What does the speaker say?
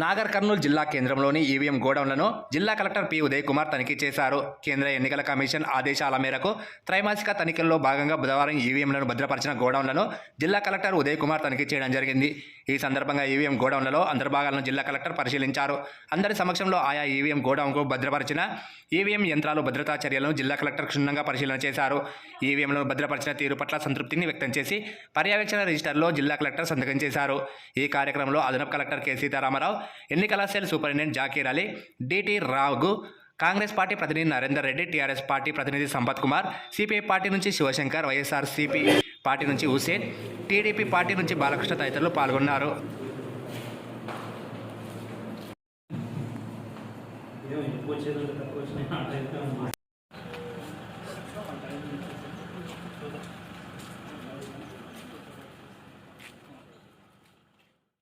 నాగర్ కర్నూలు జిల్లా కేంద్రంలోని ఈవీఎం గోడౌన్లను జిల్లా కలెక్టర్ పి ఉదయ్ కుమార్ తనిఖీ చేశారు. కేంద్ర ఎన్నికల కమిషన్ ఆదేశాల మేరకు త్రైమాసిక తనిఖీల్లో భాగంగా బుధవారం ఈవీఎంలను భద్రపరిచిన గోడౌన్లను జిల్లా కలెక్టర్ ఉదయ్ కుమార్ తనిఖీ చేయడం జరిగింది. ఈ సందర్భంగా ఈవీఎం గోడౌన్లలో అంతర్భాగాలను జిల్లా కలెక్టర్ పరిశీలించారు. అందరి సమక్షంలో ఆయా ఈవీఎం గోడౌన్కు భద్రపరిచిన ఈవీఎం యంత్రాలు భద్రతా చర్యలను జిల్లా కలెక్టర్ క్షుణ్ణంగా పరిశీలన చేశారు. ఈవీఎంలను భద్రపరిచిన తీరు పట్ల సంతృప్తిని వ్యక్తం చేసి పర్యవేక్షణ రిజిస్టర్లో జిల్లా కలెక్టర్ సంతకం చేశారు. ఈ కార్యక్రమంలో అదనపు కలెక్టర్ కె సీతారామరావు ఎన్నికల cell superintendent Zakir Ali DT రావుకు కాంగ్రెస్ పార్టీ ప్రతినిధి నరేందర్ రెడ్డి టీఆర్ఎస్ పార్టీ ప్రతినిధి సంపత్ కుమార్ సిపిఐ పార్టీ నుంచి శివశంకర్ వైఎస్ఆర్ సిపి పార్టీ నుంచి హుసేన్ టీడీపీ పార్టీ నుంచి బాలకృష్ణ తదితరులు పాల్గొన్నారు.